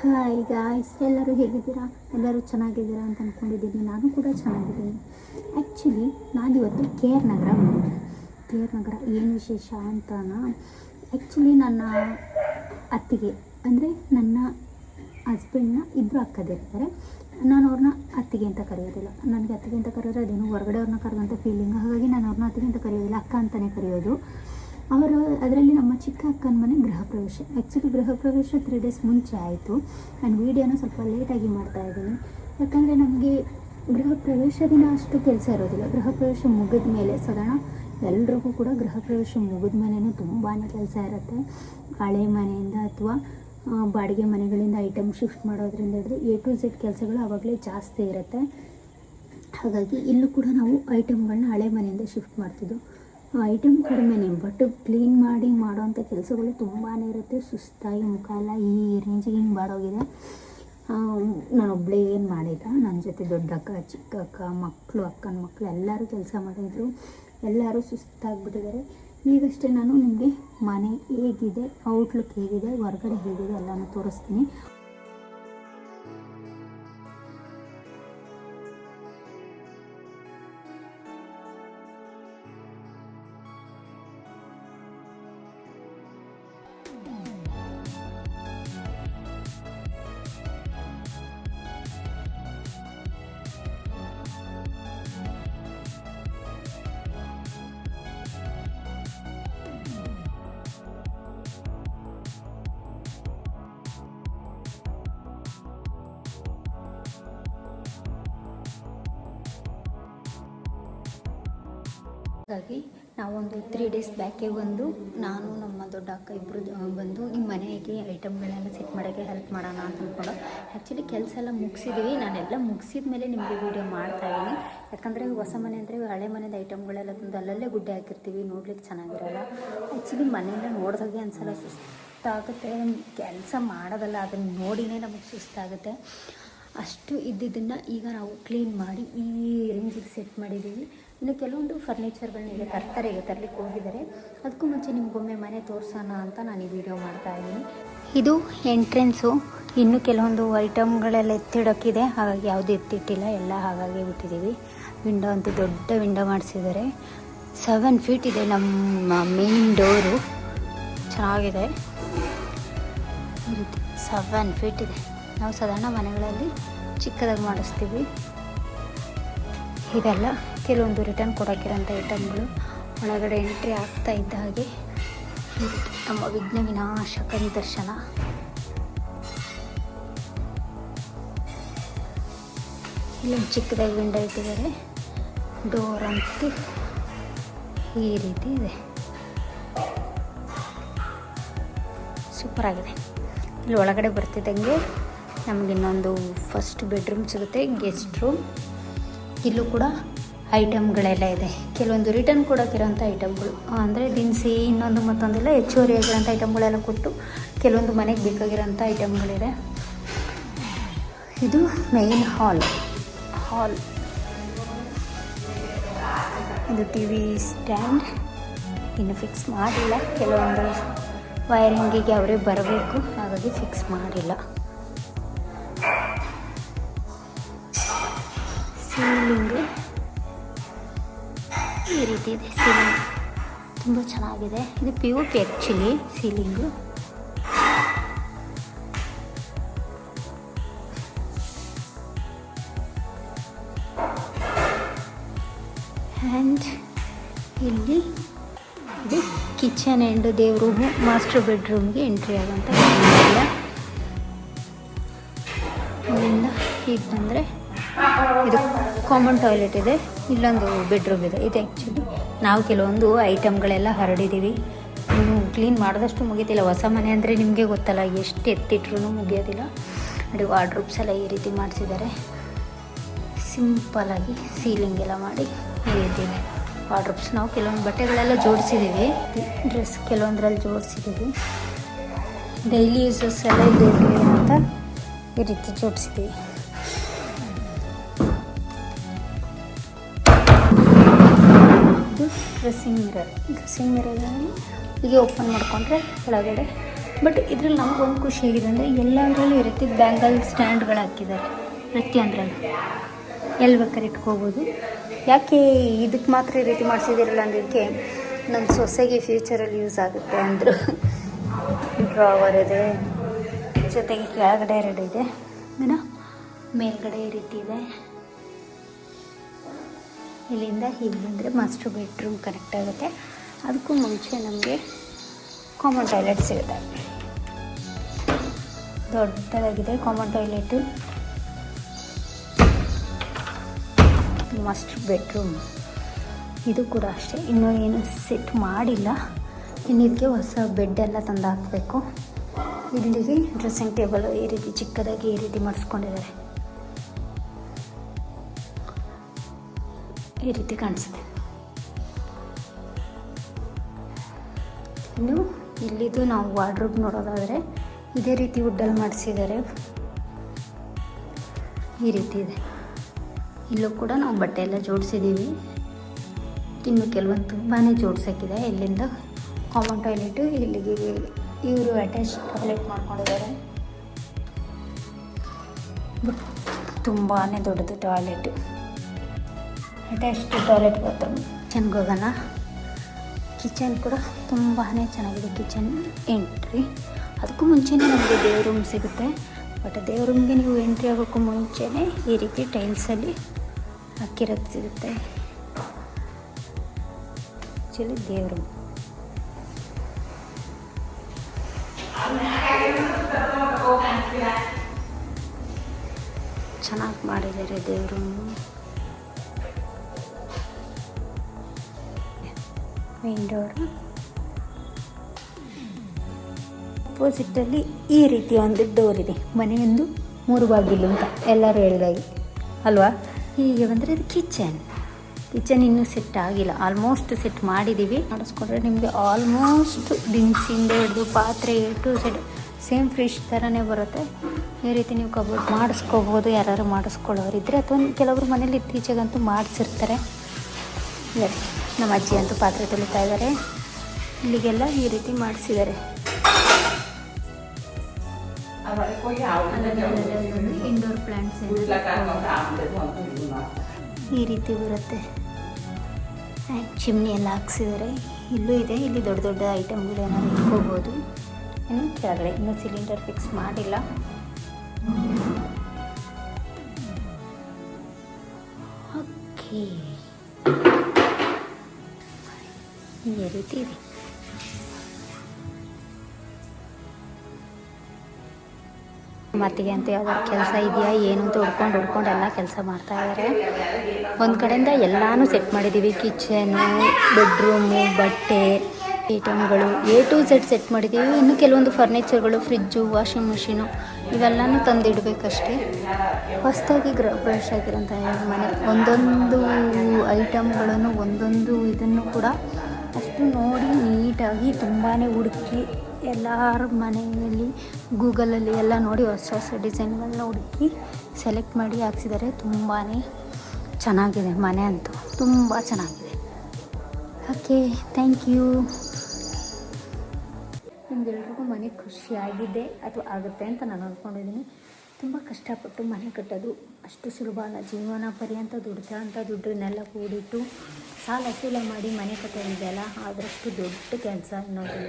Hi guys ಎಲ್ಲರೂ ಹೇಗಿದ್ದೀರಾ? ಎಲ್ಲರೂ ಚೆನ್ನಾಗಿದ್ದೀರಾ ಅಂತ ಅಂದ್ಕೊಂಡಿದ್ದೀನಿ ನಾನು ಕೂಡ ಚೆನ್ನಾಗಿದ್ದೀನಿ. ಆ್ಯಕ್ಚುಲಿ ನಾನಿವತ್ತು ಕೆ ಆರ್ ನಗರ ಬಂದಿದ್ದೆ. ಕೆ ಆರ್ ನಗರ ಏನು ವಿಶೇಷ ಅಂತಾನ? ಆ್ಯಕ್ಚುಲಿ ನನ್ನ ಅತ್ತಿಗೆ, ಅಂದರೆ ನನ್ನ ಹಸ್ಬೆಂಡ್ನ ಇಬ್ಬರು ಅಕ್ಕದಿರ್ತಾರೆ ನಾನು ಅವ್ರನ್ನ ಅತ್ತಿಗೆ ಅಂತ ಕರೆಯೋದಿಲ್ಲ. ನನಗೆ ಅತ್ತಿಗೆ ಅಂತ ಕರೆಯೋದ್ರೆ ಅದೇನು ಹೊರಗಡೆ ಅವ್ರನ್ನ ಕರೆದಂಥ ಫೀಲಿಂಗ್ ಹಾಗಾಗಿ ನಾನು ಅವ್ರನ್ನ ಅತ್ತಿಗೆ ಅಂತ ಕರೆಯೋದಿಲ್ಲ, ಅಕ್ಕ ಅಂತಲೇ ಕರೆಯೋದು. ಅವರು ಅದರಲ್ಲಿ ನಮ್ಮ ಚಿಕ್ಕ ಅಕ್ಕನ ಮನೆ ಗೃಹ ಪ್ರವೇಶ. ಆ್ಯಕ್ಚುಲಿ ಗೃಹ ಪ್ರವೇಶ ತ್ರೀ ಡೇಸ್ ಮುಂಚೆ ಆಯಿತು. ನಾನು ವೀಡಿಯೋನ ಸ್ವಲ್ಪ ಲೇಟಾಗಿ ಮಾಡ್ತಾ ಇದ್ದೀನಿ. ಯಾಕಂದರೆ ನಮಗೆ ಗೃಹ ಪ್ರವೇಶ ದಿನ ಅಷ್ಟು ಕೆಲಸ ಇರೋದಿಲ್ಲ. ಗೃಹ ಪ್ರವೇಶ ಮುಗಿದ ಮೇಲೆ ಸಾಧಾರಣ ಎಲ್ರಿಗೂ ಕೂಡ ಗೃಹ ಪ್ರವೇಶ ಮುಗಿದ ಮೇಲೇ ತುಂಬಾ ಕೆಲಸ ಇರುತ್ತೆ. ಹಳೆ ಮನೆಯಿಂದ ಅಥವಾ ಬಾಡಿಗೆ ಮನೆಗಳಿಂದ ಐಟಮ್ ಶಿಫ್ಟ್ ಮಾಡೋದ್ರಿಂದ ಹಿಡಿದು ಎ ಟು ಝೆಡ್ ಕೆಲಸಗಳು ಆವಾಗಲೇ ಜಾಸ್ತಿ ಇರುತ್ತೆ. ಹಾಗಾಗಿ ಇಲ್ಲೂ ಕೂಡ ನಾವು ಐಟಮ್ಗಳನ್ನ ಹಳೆ ಮನೆಯಿಂದ ಶಿಫ್ಟ್ ಮಾಡ್ತಿದ್ದು. ಐಟಮ್ ಕಡಿಮೆನೇ ಬಟ್ ಕ್ಲೀನ್ ಮಾಡಿ ಮಾಡೋವಂಥ ಕೆಲಸಗಳು ತುಂಬಾ ಇರುತ್ತೆ. ಸುಸ್ತಾಗಿ ಮುಖ ಎಲ್ಲ ಈ ರೇಂಜಿಗೆ ಹಿಂಗೆ ಬಾಡೋಗಿದೆ. ನಾನು ಒಬ್ಬಳೇ ಏನು ಮಾಡಿಲ್ಲ. ನನ್ನ ಜೊತೆ ದೊಡ್ಡ ಅಕ್ಕ, ಚಿಕ್ಕ ಅಕ್ಕ ಮಕ್ಕಳು ಅಕ್ಕನ ಮಕ್ಕಳು ಎಲ್ಲರೂ ಕೆಲಸ ಮಾಡಿದ್ರು ಎಲ್ಲರೂ ಸುಸ್ತಾಗಿಬಿಟ್ಟಿದ್ದಾರೆ ಈಗಷ್ಟೇ ನಾನು ನಿಮಗೆ ಮನೆ ಹೇಗಿದೆ ಔಟ್ಲುಕ್ ಹೇಗಿದೆ, ಹೊರಗಡೆ ಹೇಗಿದೆ ಎಲ್ಲನೂ ತೋರಿಸ್ತೀನಿ. ಹಾಗಾಗಿ ನಾವೊಂದು ತ್ರೀ ಡೇಸ್ ಬ್ಯಾಕೆ ಬಂದು ನಾನು, ನಮ್ಮ ದೊಡ್ಡ ಅಕ್ಕ ಇಬ್ಬರು ಬಂದು ಈ ಮನೆಗೆ ಐಟಮ್ಗಳೆಲ್ಲ ಸೆಟ್ ಮಾಡೋಕ್ಕೆ ಹೆಲ್ಪ್ ಮಾಡೋಣ ಅಂತ ಅಂದ್ಕೊಂಡು ಆ್ಯಕ್ಚುಲಿ ಕೆಲಸ ಎಲ್ಲ ಮುಗಿಸಿದ್ವಿ. ನಾನೆಲ್ಲ ಮುಗಿಸಿದ ಮೇಲೆ ನಿಮಗೆ ವೀಡಿಯೋ ಮಾಡ್ತಾಯಿದ್ದೀನಿ ಯಾಕಂದರೆ ಹೊಸ ಮನೆ ಅಂದರೆ ಹಳೆ ಮನೆದ ಐಟಮ್ಗಳೆಲ್ಲ ತಂದು ಅಲ್ಲಲ್ಲೇ ಗುಡ್ಡೆ ಹಾಕಿರ್ತೀವಿ. ನೋಡ್ಲಿಕ್ಕೆ ಚೆನ್ನಾಗಿರಲ್ಲ. ಆ್ಯಕ್ಚುಲಿ ಮನೆಯೆಲ್ಲ ನೋಡಿದಾಗೆ ಅನ್ಸಲ್ಲ. ಸುಸ್ತಾಗುತ್ತೆ. ಕೆಲಸ ಮಾಡೋದಲ್ಲ. ಅದನ್ನು ನೋಡಿನೇ ನಮಗೆ ಸುಸ್ತಾಗುತ್ತೆ. ಅಷ್ಟು ಇದ್ದಿದ್ದನ್ನು ಈಗ ನಾವು ಕ್ಲೀನ್ ಮಾಡಿ ಈ ರೇಂಜಿಗೆ ಸೆಟ್ ಮಾಡಿದ್ದೀವಿ ಇನ್ನು ಕೆಲವೊಂದು ಫರ್ನಿಚರ್ಗಳನ್ನ ಈಗ ತರ್ತಾರೆ ಈಗ ತರಲಿಕ್ಕೆ ಹೋಗಿದ್ದಾರೆ. ಅದಕ್ಕೂ ಮುಂಚೆ ನಿಮಗೊಮ್ಮೆ ಮನೆ ತೋರಿಸೋಣ ಅಂತ ನಾನು ಈ ವಿಡಿಯೋ ಮಾಡ್ತಾ ಇದ್ದೀನಿ. ಇದು ಎಂಟ್ರೆನ್ಸು. ಇನ್ನು ಕೆಲವೊಂದು ಐಟಮ್ಗಳೆಲ್ಲ ಎತ್ತಿಡೋಕ್ಕಿದೆ. ಹಾಗಾಗಿ ಯಾವುದು ಎತ್ತಿಟ್ಟಿಲ್ಲ. ಎಲ್ಲ ಹಾಗಾಗಿ ಬಿಟ್ಟಿದ್ದೀವಿ. ವಿಂಡೋ ಅಂತೂ ದೊಡ್ಡ ವಿಂಡೋ ಮಾಡಿಸಿದ್ದಾರೆ. ಸೆವೆನ್ ಫೀಟ್ ಇದೆ ನಮ್ಮ ಮೇನ್ ಡೋರು. ಚೆನ್ನಾಗಿದೆ. ಸೆವೆನ್ ಫೀಟ್ ಇದೆ. ನಾವು ಸಾಧಾರಣ ಮನೆಗಳಲ್ಲಿ ಚಿಕ್ಕದಾಗಿ ಮಾಡಿಸ್ತೀವಿ. ಇದೆಲ್ಲ ಕೆಲವೊಂದು ರಿಟರ್ನ್ ಕೊಡೋಕ್ಕಿರೋಂಥ ಐಟಮ್ಗಳು ಒಳಗಡೆ ಎಂಟ್ರಿ ಆಗ್ತಾ ಇದ್ದ ಹಾಗೆ ನಮ್ಮ ವಿಘ್ನ ವಿನಾಶಕ ನಿದರ್ಶನ ಇಲ್ಲೊಂದು ಚಿಕ್ಕದಾಗಿ ವಿಂಡೋ ಇಟ್ಟಿದ್ದಾರೆ. ಡೋರ್ ಅಂತೂ ಈ ರೀತಿ ಇದೆ. ಸೂಪರ್ ಆಗಿದೆ. ಇಲ್ಲಿ ಒಳಗಡೆ ಬರ್ತಿದ್ದಂಗೆ ನಮಗಿನ್ನೊಂದು ಫಸ್ಟ್ ಬೆಡ್ರೂಮ್ ಸಿಗುತ್ತೆ ಗೆಸ್ಟ್ ರೂಮ್ ಇಲ್ಲೂ ಕೂಡ ಐಟಮ್ಗಳೆಲ್ಲ ಇದೆ. ಕೆಲವೊಂದು ರಿಟರ್ನ್ ಕೊಡೋಕ್ಕಿರೋಂಥ ಐಟಮ್ಗಳು. ಅಂದರೆ ದಿನಸಿ, ಇನ್ನೊಂದು ಮತ್ತೊಂದೆಲ್ಲ ಹೆಚ್ಚುವರಿ ಆಗಿರೋಂಥ ಐಟಮ್ಗಳೆಲ್ಲ ಕೊಟ್ಟು ಕೆಲವೊಂದು ಮನೆಗೆ ಬೇಕಾಗಿರೋಂಥ ಐಟಮ್ಗಳಿದೆ. ಇದು ಮೇನ್ ಹಾಲ್ ಹಾಲ್ ಇದು ಟಿ ವಿ ಸ್ಟ್ಯಾಂಡ್ ಇನ್ನು ಫಿಕ್ಸ್ ಮಾಡಿಲ್ಲ. ಕೆಲವೊಂದು ವೈರಿಂಗಿಗೆ ಅವರೇ ಬರಬೇಕು. ಹಾಗಾಗಿ ಫಿಕ್ಸ್ ಮಾಡಿಲ್ಲ. ಸೀಲಿಂಗು ಈ ರೀತಿ ಇದೆ, ಸೀಲಿಂಗ್. ತುಂಬ ಚೆನ್ನಾಗಿದೆ. ಇದು P U P actually ceiling. And ಇಲ್ಲಿ ಇದು ಕಿಚನ್ ಆ್ಯಂಡ್ ದೇವ್ರ ರೂಮು ಮಾಸ್ಟರ್ ಬೆಡ್ರೂಮ್ಗೆ ಎಂಟ್ರಿ ಇಲ್ಲ ಇಲ್ಲಿಂದ ಹೀಗೆ ಬಂದರೆ ಇದು ಕಾಮನ್ ಟಾಯ್ಲೆಟ್ ಇದೆ. ಇಲ್ಲೊಂದು ಬೆಡ್ರೂಮ್ ಇದೆ. ಇದು ಆ್ಯಕ್ಚುಲಿ ನಾವು ಕೆಲವೊಂದು ಐಟಮ್ಗಳೆಲ್ಲ ಹರಡಿದ್ದೀವಿ ಇನ್ನು ಕ್ಲೀನ್ ಮಾಡಿದಷ್ಟು ಮುಗೀತಿಲ್ಲ. ಹೊಸ ಮನೆ ಅಂದರೆ ನಿಮಗೆ ಗೊತ್ತಲ್ಲ, ಎಷ್ಟು ಎತ್ತಿಟ್ರೂ ಮುಗಿಯೋದಿಲ್ಲ. ನೋಡಿ ವಾರ್ಡ್ರೂಬ್ಸ್ ಎಲ್ಲ ಈ ರೀತಿ ಮಾಡಿಸಿದ್ದಾರೆ. ಸಿಂಪಲಾಗಿ ಸೀಲಿಂಗ್ ಎಲ್ಲ ಮಾಡಿ ಈ ರೀತಿ ವಾರ್ಡ್ರೂಬ್ಸ್ ನಾವು ಕೆಲವೊಂದು ಬಟ್ಟೆಗಳೆಲ್ಲ ಜೋಡಿಸಿದ್ದೀವಿ ಡ್ರೆಸ್ ಕೆಲವೊಂದರಲ್ಲಿ ಜೋಡಿಸಿದ್ದೀವಿ ಡೈಲಿ ಯೂಸಸ್ ಎಲ್ಲ ಇದೆ ಅಂತ ಈ ರೀತಿ ಜೋಡಿಸಿದ್ದೀವಿ ಇದು ಡ್ರೆಸ್ಸಿಂಗ್ ಮಿರರ್ ಡ್ರೆಸ್ಸಿಂಗ್ ಮಿರರಲ್ಲಿ ಹೀಗೆ ಓಪನ್ ಮಾಡಿಕೊಂಡ್ರೆ ಒಳಗಡೆ. ಬಟ್ ಇದ್ರಲ್ಲಿ ನಮಗೊಂದು ಖುಷಿ ಆಗಿದೆ ಅಂದರೆ ಎಲ್ಲದರಲ್ಲೂ ಈ ರೀತಿ ಬ್ಯಾಂಗಲ್ ಸ್ಟ್ಯಾಂಡ್ಗಳು ಹಾಕಿದ್ದಾರೆ. ಪ್ರತಿಯೊಂದರಲ್ಲೂ ಎಲ್ಲಿ ಬೇಕಾದ್ರೆ ಇಟ್ಕೋಬೋದು. ಯಾಕೆ ಇದಕ್ಕೆ ಮಾತ್ರ ಈ ರೀತಿ ಮಾಡಿಸಿದಿರಲ್ಲ ಅಂದಿದ್ದಕ್ಕೆ ನಮ್ಮ ಸೊಸೆಗೆ ಫ್ಯೂಚರಲ್ಲಿ ಯೂಸ್ ಆಗುತ್ತೆ ಅಂದರು. ಡ್ರಾವರ್ ಇದೆ. ಜೊತೆಗೆ ಕೆಳಗಡೆ ಎರಡು ಇದೆ. ಏನೋ ಮೇಲ್ಗಡೆ ಈ ರೀತಿ ಇದೆ. ಇಲ್ಲಿಂದ ಹೀಗೆ ಬಂದರೆ ಮಾಸ್ಟರ್ ಬೆಡ್ರೂಮ್ ಕನೆಕ್ಟ್ ಆಗುತ್ತೆ. ಅದಕ್ಕೂ ಮುಂಚೆ ನಮಗೆ ಕಾಮನ್ ಟಾಯ್ಲೆಟ್ ಸಿಗುತ್ತೆ. ದೊಡ್ಡದಾಗಿದೆ ಕಾಮನ್ ಟಾಯ್ಲೆಟು ಮಾಸ್ಟರ್ ಬೆಡ್ರೂಮ್ ಇದು ಕೂಡ ಅಷ್ಟೇ. ಇನ್ನೂ ಏನು ಸೆಟ್ ಮಾಡಿಲ್ಲ. ಇನ್ನು ಇದಕ್ಕೆ ಹೊಸ ಬೆಡ್ ಎಲ್ಲ ತಂದು ಹಾಕಬೇಕು ಇಲ್ಲಿಗೆ ಡ್ರೆಸ್ಸಿಂಗ್ ಟೇಬಲ್ ಈ ರೀತಿ ಚಿಕ್ಕದಾಗಿ ಈ ರೀತಿ ಮಾಡಿಸ್ಕೊಂಡಿದ್ದಾರೆ. ಈ ರೀತಿ ಕಾಣಿಸುತ್ತೆ. ಇನ್ನು ಇಲ್ಲಿದು ನಾವು ವಾರ್ಡ್ರೋಬ್ ನೋಡೋದಾದರೆ ಇದೇ ರೀತಿ ವುಡ್ಡಲ್ಲಿ ಮಾಡಿಸಿದ್ದಾರೆ. ಈ ರೀತಿ ಇದೆ. ಇಲ್ಲೂ ಕೂಡ ನಾವು ಬಟ್ಟೆ ಎಲ್ಲ ಜೋಡಿಸಿದ್ದೀವಿ. ಇನ್ನು ಕೆಲವೊಂದು ತುಂಬಾ ಜೋಡ್ಸೋಕ್ಕಿದೆ. ಇಲ್ಲಿಂದ ಕಾಮನ್ ಟಾಯ್ಲೆಟು, ಇಲ್ಲಿಗೆ ಇವರು ಅಟ್ಯಾಚ್ ಟಾಯ್ಲೆಟ್ ಮಾಡ್ಕೊಂಡಿದ್ದಾರೆ. ತುಂಬಾ ದೊಡ್ಡದು ಟಾಯ್ಲೆಟು. ಅಟ್ಯಾಚ್ ಟಾಯ್ಲೆಟ್ ಬಾತ್ರೂಮ್ ಕಿಚನ್ಗೆ ಹೋಗೋಣ. ಕಿಚನ್ ಕೂಡ ತುಂಬಾ ಚೆನ್ನಾಗಿದೆ. ಕಿಚನ್ ಎಂಟ್ರಿ ಅದಕ್ಕೂ ಮುಂಚೆನೇ ನಮಗೆ ದೇವ್ರ ರೂಮ್ ಸಿಗುತ್ತೆ. ಬಟ್ ದೇವ್ರ ರೂಮ್ಗೆ ನೀವು ಎಂಟ್ರಿ ಆಗೋಕ್ಕೂ ಮುಂಚೆನೇ ಈ ರೀತಿ ಟೈಲ್ಸಲ್ಲಿ ಹಾಕಿರೋದು ಸಿಗುತ್ತೆ. ಆ್ಯಕ್ಚುಲಿ ದೇವ್ರ ರೂಮ್ ಚೆನ್ನಾಗಿ ಮಾಡಿದ್ದಾರೆ ದೇವ್ರ ರೂಮು ಮೇನ್ ಡೋರು ಅಪೋಸಿಟಲ್ಲಿ ಈ ರೀತಿ ಒಂದು ಡೋರ್ ಇದೆ. ಮನೆಯೊಂದು ಮೂರು ಬಾಗಿಲು ಅಂತ ಎಲ್ಲರೂ ಹೇಳಿದಾಗೆ. ಅಲ್ವಾ? ಹೀಗೆ ಬಂದರೆ ಇದು ಕಿಚನ್ ಕಿಚನ್ ಇನ್ನೂ ಸೆಟ್ ಆಗಿಲ್ಲ. ಆಲ್ಮೋಸ್ಟ್ ಸೆಟ್ ಮಾಡಿದ್ದೀವಿ ಮಾಡಿಸ್ಕೊಂಡ್ರೆ ನಿಮಗೆ ಆಲ್ಮೋಸ್ಟ್ ದಿನಸಿಂದ ಹಿಡಿದು ಪಾತ್ರೆ ಟು ಸೆಟ್ ಸೇಮ್ ಫ್ರಿಶ್ ಥರನೇ ಬರುತ್ತೆ. ಈ ರೀತಿ ನೀವು ಕಬೋರ್ಡ್ ಮಾಡಿಸ್ಕೋಬೋದು. ಯಾರು ಮಾಡಿಸ್ಕೊಳ್ಳೋರು ಇದ್ದರೆ ಅಥವಾ ಕೆಲವರು ಮನೇಲಿ ಇತ್ತೀಚೆಗಂತೂ ಮಾಡಿಸಿರ್ತಾರೆ. ನಮ್ಮ ಅಜ್ಜಿ ಅಂತೂ ಪಾತ್ರೆ ತೊಳಿತಾ ಇದ್ದಾರೆ. ಇಲ್ಲಿಗೆಲ್ಲ ಈ ರೀತಿ ಮಾಡಿಸಿದ್ದಾರೆ. ಇಂಡೋರ್ ಪ್ಲಾಂಟ್ಸ್ ಈ ರೀತಿ ಬರುತ್ತೆ. ಚಿಮ್ನಿ ಎಲ್ಲ ಹಾಕ್ಸಿದ್ದಾರೆ. ಇಲ್ಲೂ ಇದೆ. ಇಲ್ಲಿ ದೊಡ್ಡ ದೊಡ್ಡ ಐಟಮ್ಗಳು ಏನಾದ್ರು ಇಟ್ಕೋಬೋದು. ಇನ್ನು ಕೆಳಗಡೆ, ಇನ್ನೂ ಸಿಲಿಂಡರ್ ಫಿಕ್ಸ್ ಮಾಡಿಲ್ಲ. ಓಕೆ ಈ ರೀತಿ ಮತ್ತಿಗೆ ಅಂತ ಯಾವ್ದಾದ್ರು ಕೆಲಸ ಇದೆಯಾ, ಏನು ಅಂತ ಹುಡ್ಕೊಂಡು ಹುಡ್ಕೊಂಡು ಎಲ್ಲ ಕೆಲಸ ಮಾಡ್ತಾ ಇದ್ದಾರೆ ಒಂದು ಕಡೆಯಿಂದ ಎಲ್ಲಾನು ಸೆಟ್ ಮಾಡಿದ್ದೀವಿ ಕಿಚನು ಬೆಡ್ರೂಮು ಬಟ್ಟೆ ಐಟಮ್ಗಳು ಎ ಟು ಝೆಡ್ ಸೆಟ್ ಮಾಡಿದ್ದೀವಿ ಇನ್ನು ಕೆಲವೊಂದು ಫರ್ನಿಚರ್ಗಳು ಫ್ರಿಜ್ಜು ವಾಷಿಂಗ್ ಮಿಷಿನು ಇವೆಲ್ಲನೂ ತಂದಿಡಬೇಕಷ್ಟೇ. ಹೊಸದಾಗಿ ಗ್ರ ಪ್ರವೇಶ ಆಗಿರೋಂಥ ಮನೆ, ಒಂದೊಂದು ಐಟಮ್ಗಳನ್ನು ಒಂದೊಂದು ಇದನ್ನು ಕೂಡ ಅಷ್ಟು ನೋಡಿ ನೀಟಾಗಿ ತುಂಬಾ ಹುಡುಕಿ ಎಲ್ಲರ ಮನೆಯಲ್ಲಿ ಗೂಗಲಲ್ಲಿ ಎಲ್ಲ ನೋಡಿ ಹೊಸ ಹೊಸ ಡಿಸೈನ್ಗಳನ್ನ ಹುಡುಕಿ ಸೆಲೆಕ್ಟ್ ಮಾಡಿ ಹಾಕ್ಸಿದ್ದಾರೆ ತುಂಬಾ ಚೆನ್ನಾಗಿದೆ ಮನೆ ಅಂತೂ. ತುಂಬ ಚೆನ್ನಾಗಿದೆ. Okay, thank you. ನಿಮ್ಗೆಲ್ರಿಗೂ ಮನೆ ಖುಷಿಯಾಗಿದೆ ಅಥವಾ ಆಗುತ್ತೆ ಅಂತ ನಾನು ಅಂದ್ಕೊಂಡಿದ್ದೀನಿ ತುಂಬ ಕಷ್ಟಪಟ್ಟು ಮನೆ ಕಟ್ಟೋದು ಅಷ್ಟು ಸುಲಭ ಅಲ್ಲ. ಜೀವನ ಪರ್ಯಂತ ಅಂತ ದುಡ್ಡನ್ನೆಲ್ಲ ಕೂಡಿಟ್ಟು ಸಾಲ ಸೂಲ ಮಾಡಿ ಮನೆ ಕಟ್ಟೋದಿದೆಯಲ್ಲ ಅದರಷ್ಟು ದೊಡ್ಡ ಕೆಲಸ ಅನ್ನೋದಿಲ್ಲ